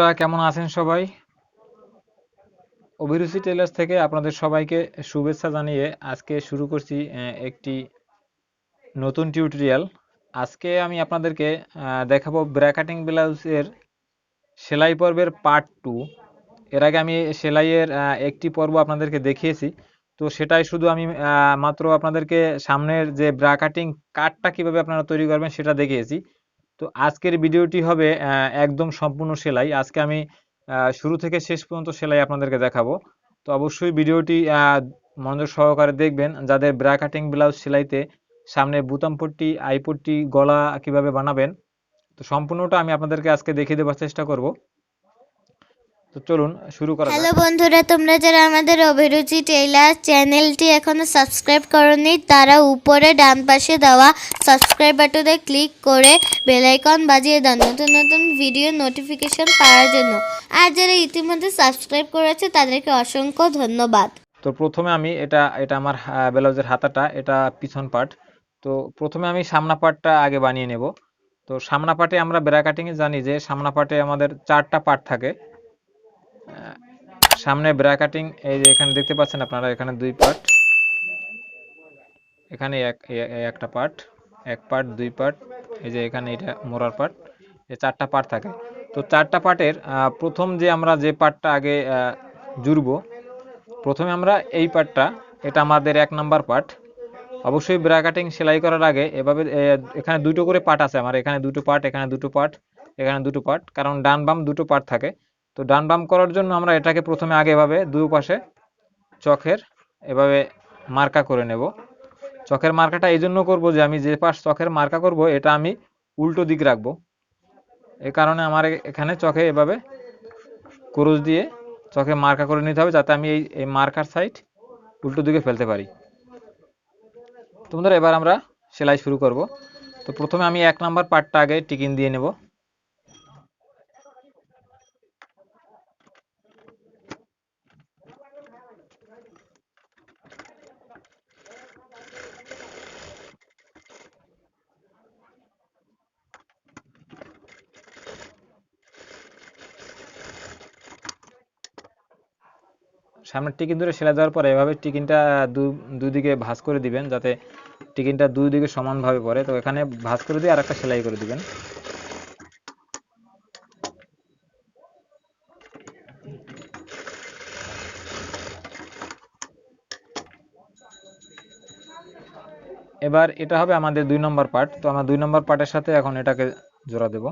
বন্ধুরা, কেমন আছেন সবাই? অভিরুচি টেলার্স থেকে আপনাদের সবাইকে শুভেচ্ছা জানিয়ে আজকে শুরু করছি একটি নতুন টিউটোরিয়াল আজকে আমি আপনাদেরকে দেখাবো ব্র্যাকেটিং ব্লাউজের সেলাই পর্বের পার্ট টু এর আগে আমি সেলাইয়ের একটি পর্ব আপনাদেরকে দেখিয়েছি। তো সেটাই শুধু আমি মাত্র আপনাদেরকে সামনের যে ব্র্যাকেটিং কাটটা কীভাবে আপনারা তৈরি করবেন সেটা দেখিয়েছি। তো আজকের ভিডিওটি হবে একদম সম্পূর্ণ সেলাই। আজকে আমি শুরু থেকে শেষ পর্যন্ত সেলাই আপনাদেরকে দেখাবো। তো অবশ্যই ভিডিওটি মনোযোগ সহকারে দেখবেন। যাদের ব্রা কাটিং ব্লাউজ সেলাইতে সামনে বুতামপট্টি আইপট্টি আই গলা কীভাবে বানাবেন, তো সম্পূর্ণটা আমি আপনাদেরকে আজকে দেখিয়ে দেওয়ার চেষ্টা করব। তো চলুন শুরু করা হ্যালো বন্ধুরা তোমরা যারা আমাদের অভিরুচি টেইলার চ্যানেলটি এখনও সাবস্ক্রাইব করনি তারা উপরে ডান পাশে দেওয়া সাবস্ক্রাইব বাটনে ক্লিক করে বেল আইকন বাজিয়ে দাও নতুন নতুন ভিডিও নোটিফিকেশন পাওয়ার জন্য। আর যারা ইতিমধ্যে সাবস্ক্রাইব করেছে তাদেরকে অসংখ্য ধন্যবাদ। তো প্রথমে আমি এটা এটা আমার ব্লাউজের হাতাটা এটা পিছন পার্ট। তো প্রথমে আমি সামনা পার্টটা আগে বানিয়ে নেব। তো সামনা পার্টে আমরা ব্রা কাটিংয়ে জানি যে সামনা পার্টে আমাদের চারটা পার্ট থাকে। সামনে ব্রা কাটিং এই যে এখানে দেখতে পাচ্ছেন আপনারা, এখানে দুই পার্ট এখানে এক একটা পার্ট এক পার্ট দুই পার্ট এই যে এখানে এটা মোড়ার পার্ট এই চারটা পার্ট থাকে। তো চারটা পার্টের প্রথম যে আমরা যে পার্টটা আগে জুড়বো, প্রথমে আমরা এই পার্টটা এটা আমাদের এক নাম্বার পার্ট অবশ্যই ব্রা কাটিং সেলাই করার আগে এভাবে এখানে দুটো করে পার্ট আছে আমার। এখানে দুটো পার্ট এখানে দুটো পার্ট এখানে দুটো পার্ট কারণ ডান বাম দুটো পার্ট থাকে। তো ডান বাম করার জন্য আমরা এটাকে প্রথমে আগে এভাবে দুই পাশে চোখের এভাবে মার্কা করে নেব। চোখের মার্কাটা এই জন্য করব যে আমি যে পাশ চোখের মার্কা করব, এটা আমি উল্টো দিক রাখব। এ কারণে আমার এখানে চোখে এভাবে ক্রুশ দিয়ে চোখে মার্কা করে নিতে হবে যাতে আমি এই এই মার্কার সাইড উল্টো দিকে ফেলতে পারি। তো বন্ধুরা, এবার আমরা সেলাই শুরু করব। তো প্রথমে আমি এক নাম্বার পার্টটা আগে টিকিন দিয়ে নেব। সামনের টিকিন ধরে সেলাই দেওয়ার পরে এভাবে টিকিনটা দু দুদিকে ভাঁজ করে দিবেন যাতে টিকিনটা দুই দিকে সমানভাবে পড়ে। তো এখানে ভাঁজ করে দিয়ে আর একটা সেলাই করে দিবেন। এবার এটা হবে আমাদের দুই নম্বর পার্ট। তো আমরা দুই নম্বর পার্টের সাথে এখন এটাকে জোড়া দেব।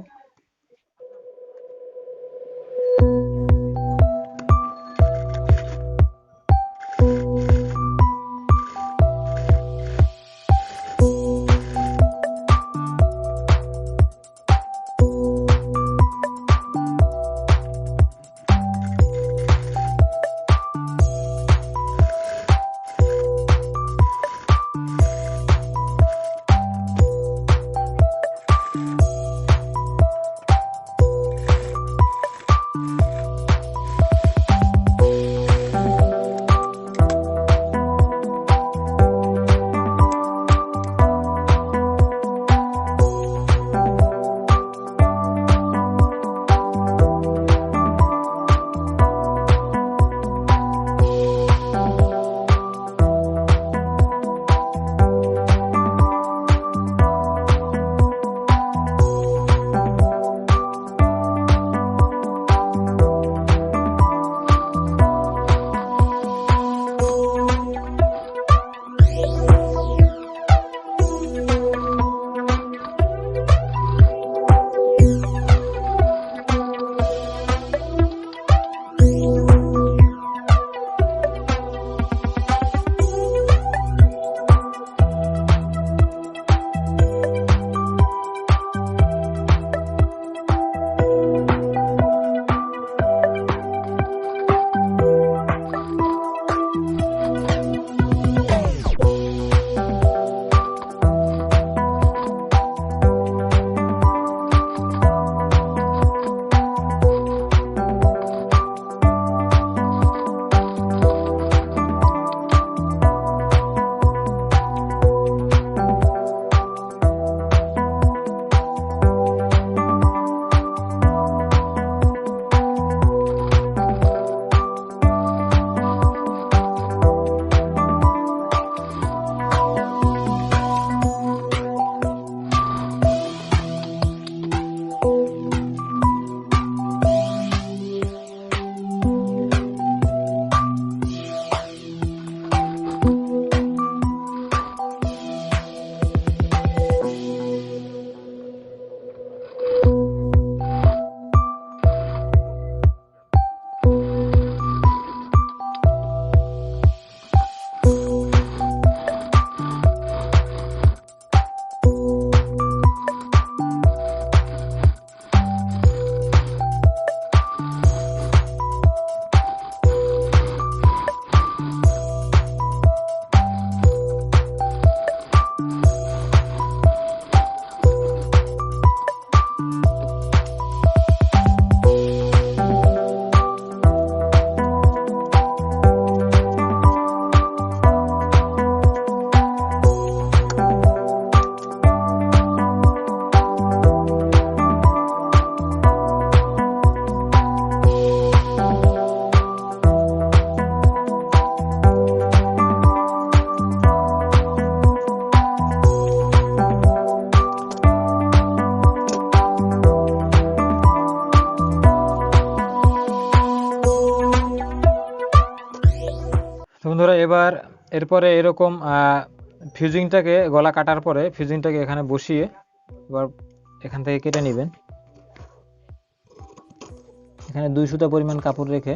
এবার এরপরে এরকম ফিউজিংটাকে, গলা কাটার পরে ফিউজিংটাকে এখানে বসিয়ে এবার এখান থেকে কেটে নেবেন। এখানে দুই সুতা পরিমাণ কাপড় রেখে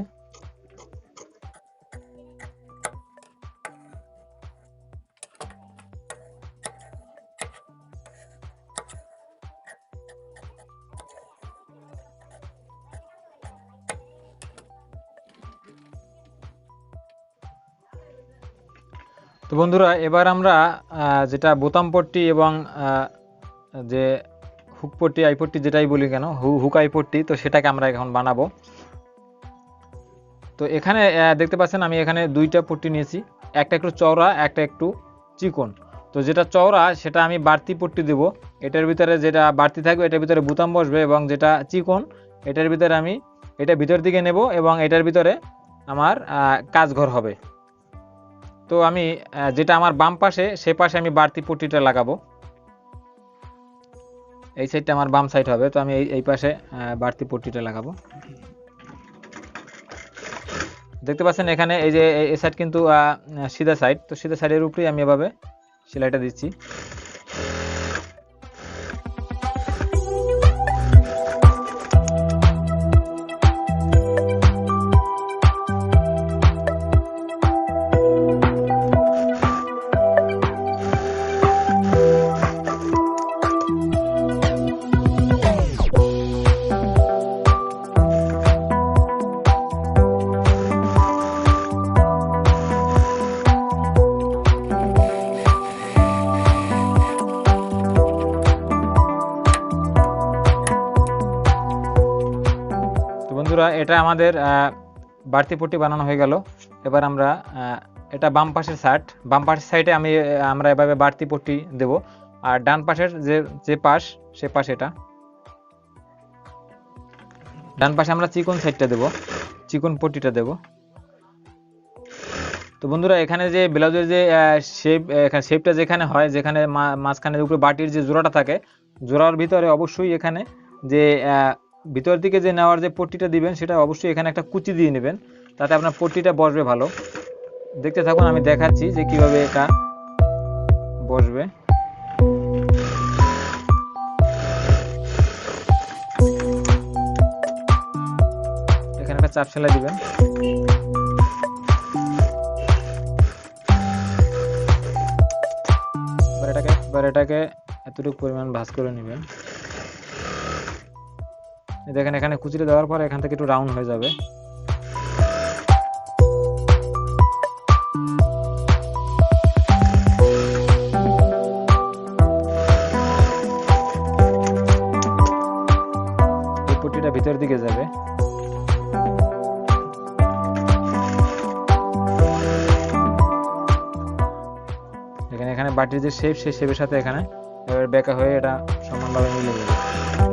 তো বন্ধুরা, এবার আমরা যেটা বোতাম পট্টি এবং যে হুক পট্টি, আই পট্টি যেটাই বলি কেন, হু- হুক, আই পট্টি, তো সেটাকে আমরা এখন বানাবো। তো এখানে দেখতে পাচ্ছেন আমি এখানে দুইটা পট্টি নিয়েছি, একটা একটু চওড়া, একটা একটু চিকন। তো যেটা চওড়া, সেটা আমি বাড়তি পট্টি দেব। এটার ভিতরে যেটা বাড়তি থাকবে, এটার ভিতরে বুতাম বসবে এবং যেটা চিকন, এটার ভিতরে আমি, এটা ভিতর দিকে নেব এবং এটার ভিতরে আমার কাজঘর হবে। তো আমি যেটা আমার বাম পাশে, সে পাশে আমি বাড়তি পট্টিটা লাগাবো। এই সাইডটা আমার বাম সাইড হবে, তো আমি এই এই পাশে বাড়তি পট্টিটা লাগাবো। দেখতে পাচ্ছেন এখানে এই যে, এই সাইড কিন্তু সিধা সাইড তো সিধা সাইডের উপরেই আমি এভাবে সেলাইটা দিচ্ছি। আমাদের বাড়তি পট্টি বানানো হয়ে গেল। এবার আমরা এটা বাম পাশের সাইড। বাম পাশের সাইডে আমি আমরা এভাবে বাড়তি পট্টি দেব। আর ডান পাশের যে যে পাশ, সে পাশ এটা। ডান পাশে আমরা চিকন সাইডটা দেব। চিকন পট্টিটা দেব। তো বন্ধুরা, এখানে যে ব্লাউজের যে শেপ এখানে শেপটা যেখানে হয়, যেখানে মা- মাঝখানের উপরে বাটির যে জোড়াটা থাকে, জোড়ার ভিতরে অবশ্যই এখানে যে ভিতর দিকে যে নেওয়ার যে পট্টিটা দিবেন, সেটা অবশ্যই এখানে একটা কুচি দিয়ে নেবেন। তাতে আপনার পট্টিটা বসবে ভালো। দেখতে থাকুন, আমি দেখাচ্ছি যে কীভাবে এটা বসবে। এখানে একটা চাপ সেলাই দিবেন। এটাকে এটাকে এতটুকু পরিমাণ ভাঁজ করে নেবেন। দেখেন, এখানে কুচিটা দেওয়ার পর এখান থেকে একটু রাউন্ড হয়ে যাবে। এই পট্টিটা ভিতর দিকে যাবে। এখানে এখানে বাটির যে শেপ সেই শেপের সাথে এখানে এবার বেঁকা হয়ে এটা সমানভাবে মিলে যাবে।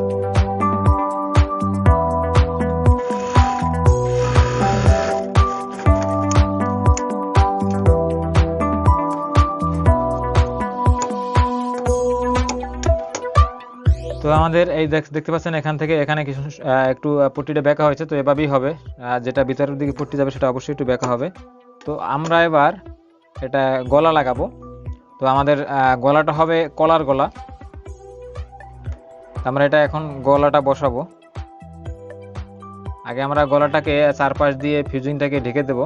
আমাদের এই দেখতে পাচ্ছেন এখান থেকে এখানে কিছু একটু পট্টিটা বেঁকা হয়েছে, তো এভাবেই হবে। যেটা ভিতরের দিকে পট্টি যাবে সেটা অবশ্যই একটু বেঁকা হবে। তো আমরা এবার এটা গলা লাগাবো। তো আমাদের গলাটা হবে কলার গলা। আমরা এটা এখন গলাটা বসাবো। আগে আমরা গলাটাকে চারপাশ দিয়ে ফিউজিংটাকে ঢেকে দেবো।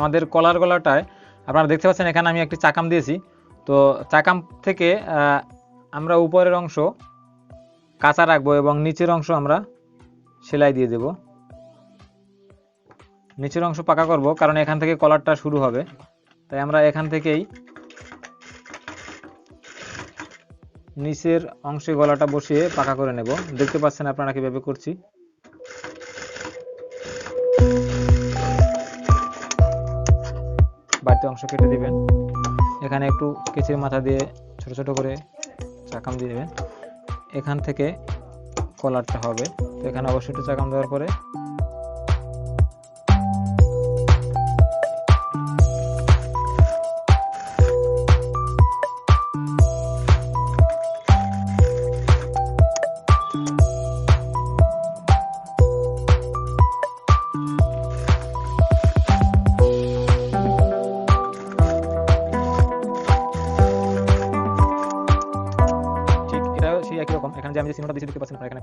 আমাদের কলার গলাটায়, আপনারা দেখতে পাচ্ছেন এখানে আমি একটি চাকাম দিয়েছি। তো চাকাম থেকে আমরা উপরের অংশ কাঁচা রাখব এবং নিচের অংশ আমরা সেলাই দিয়ে দেব। নিচের অংশ পাকা করব কারণ এখান থেকে কলারটা শুরু হবে। তাই আমরা এখান থেকেই নিচের অংশে গলাটা বসিয়ে পাকা করে নেব। দেখতে পাচ্ছেন আপনারা কীভাবে করছি। অংশ কেটে দিবেন। এখানে একটু কেচির মাথা দিয়ে ছোট ছোট করে চাকাম দিয়ে দেবেন। এখান থেকে কলারটা হবে। তো এখানে অবশ্যই একটু চাকাম দেওয়ার পরে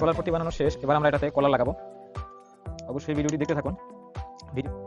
গলার পট্টি বানানো শেষ এবার আমরা এটাতে কলার লাগাবো। অবশ্যই ভিডিওটি দেখতে থাকুন। ভিডিও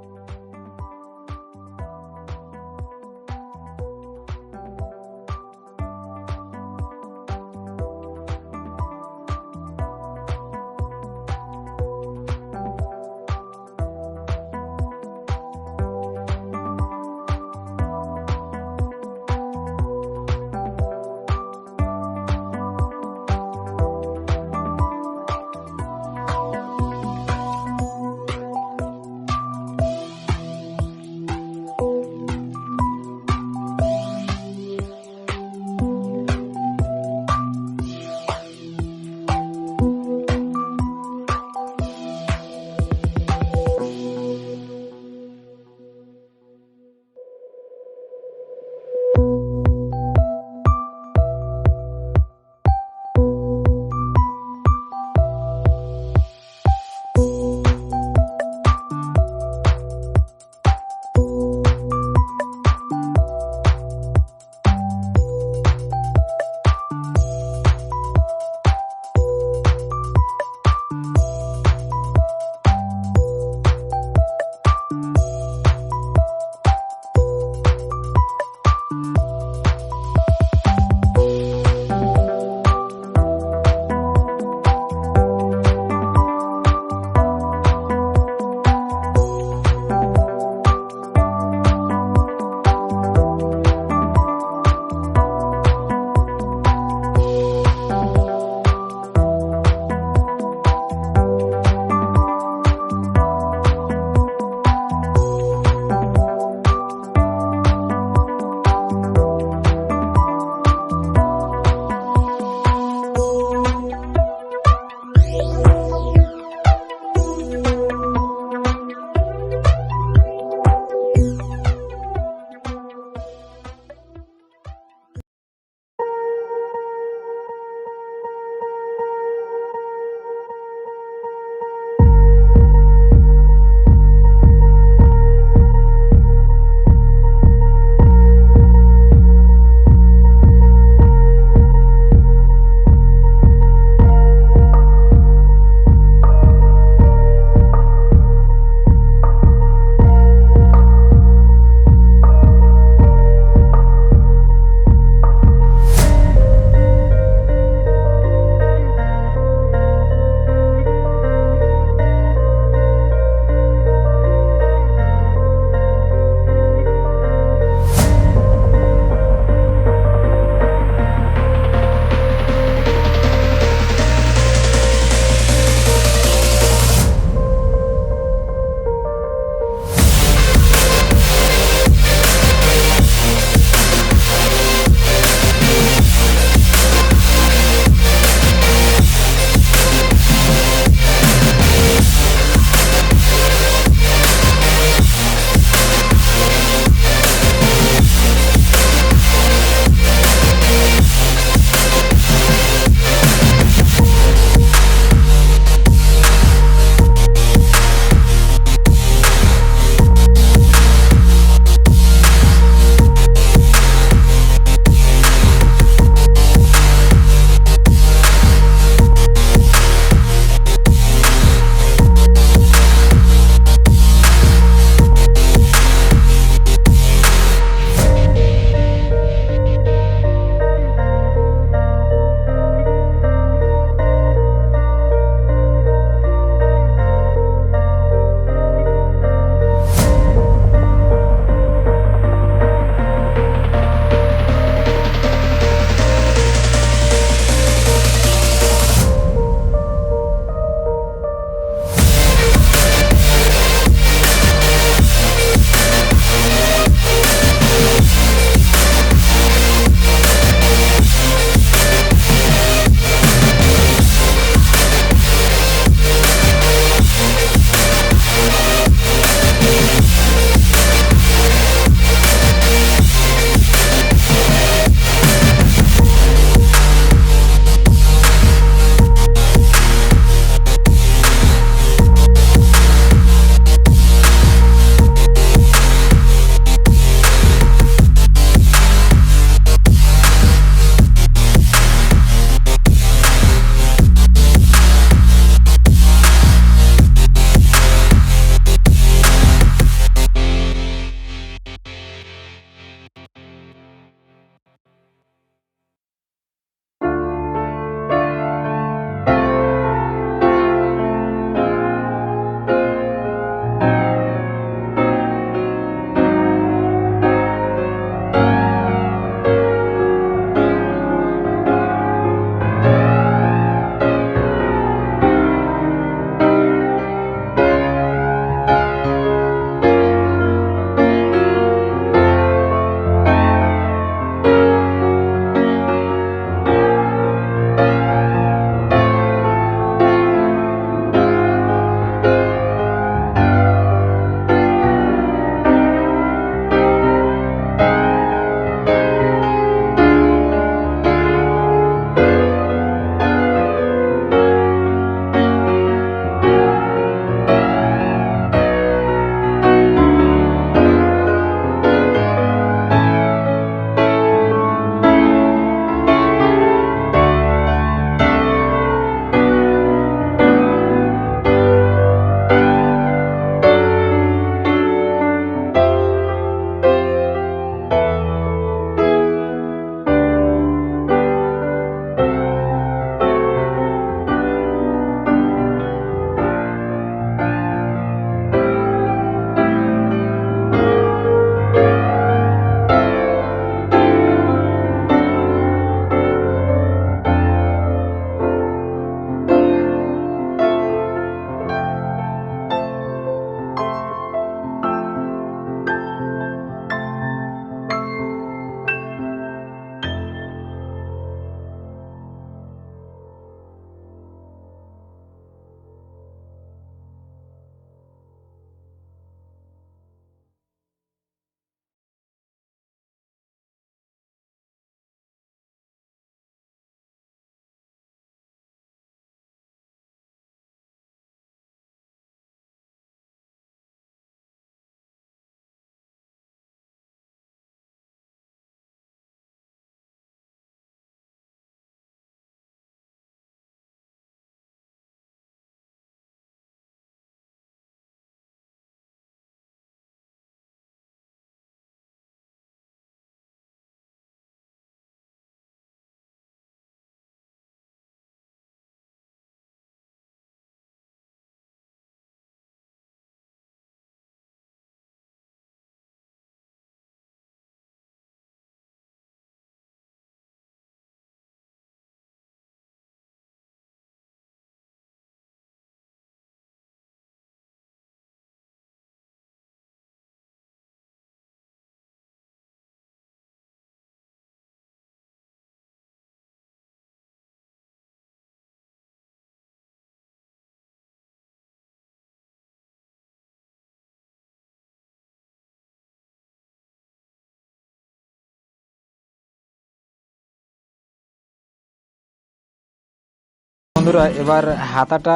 বন্ধুরা, এবার হাতাটা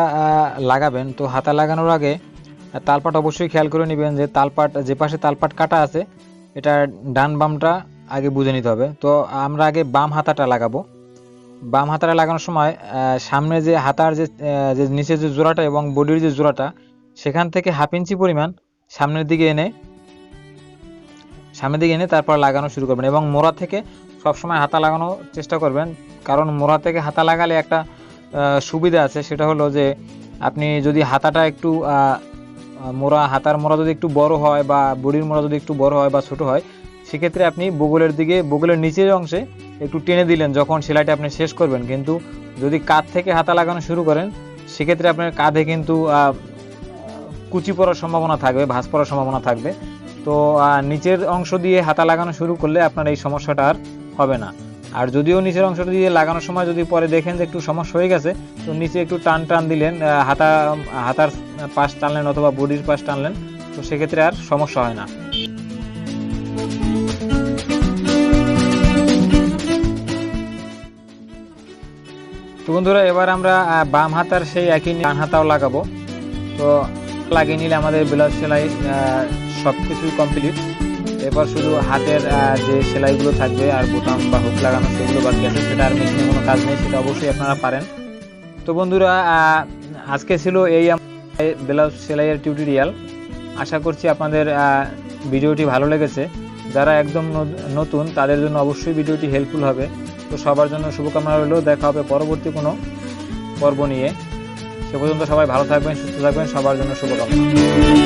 লাগাবেন। তো হাতা লাগানোর আগে, তালপাট অবশ্যই খেয়াল করে নেবেন যে তালপাট, যে পাশে তালপাট কাটা আছে, এটা ডান বামটা আগে বুঝে নিতে হবে। তো আমরা আগে বাম হাতাটা লাগাবো। বাম হাতাটা লাগানোর সময় সামনে যে হাতার যে যে নিচে যে জোড়াটা এবং বডির যে জোড়াটা, সেখান থেকে হাফ ইঞ্চি পরিমাণ সামনের দিকে এনে, সামনের দিকে এনে তারপর লাগানো শুরু করবেন। এবং মোড়া থেকে সবসময় হাতা লাগানোর চেষ্টা করবেন। কারণ মোড়া থেকে হাতা লাগালে একটা সুবিধা আছে, সেটা হলো যে আপনি যদি হাতাটা একটু মোড়া, হাতার মোড়া যদি একটু বড় হয় বা বডির মোড়া যদি একটু বড় হয় বা ছোট হয়, সেক্ষেত্রে আপনি বগলের দিকে, বগলের নিচের অংশে একটু টেনে দিলেন যখন সেলাইটা আপনি শেষ করবেন। কিন্তু যদি কাঁধ থেকে হাতা লাগানো শুরু করেন, সেক্ষেত্রে আপনার কাঁধে কিন্তু কুচি পড়ার সম্ভাবনা থাকবে, ভাঁজ পড়ার সম্ভাবনা থাকবে। তো নিচের অংশ দিয়ে হাতা লাগানো শুরু করলে আপনার এই সমস্যাটা আর হবে না। আর যদিও নিচের অংশটা দিয়ে লাগানোর সময় যদি পরে দেখেন যে একটু সমস্যা হয়ে গেছে, তো নিচে একটু টান টান দিলেন হাতা, হাতার পাশ টানলেন অথবা বডির পাশ টানলেন, তো সেক্ষেত্রে আর সমস্যা হয় না। তো বন্ধুরা, এবার আমরা বাম হাতার সেই একই ডান হাতাও লাগাবো। তো লাগিয়ে নিলে আমাদের ব্লাউজ সেলাই সব কিছুই কমপ্লিট এবার শুধু হাতের যে সেলাইগুলো থাকবে আর বোতাম বা হুক লাগানো সেগুলো বাকি আছে, সেটা আর মেশিনে কোনো কাজ নেই, সেটা অবশ্যই আপনারা পারেন। তো বন্ধুরা আজকে ছিল এই ব্লাউজ সেলাইয়ের টিউটোরিয়াল। আশা করছি আপনাদের ভিডিওটি ভালো লেগেছে। যারা একদম নতুন, তাদের জন্য অবশ্যই ভিডিওটি হেল্পফুল হবে। তো সবার জন্য শুভকামনা রইল, দেখা হবে পরবর্তী কোনো পর্ব নিয়ে। সে পর্যন্ত সবাই ভালো থাকবেন, সুস্থ থাকবেন, সবার জন্য শুভকামনা।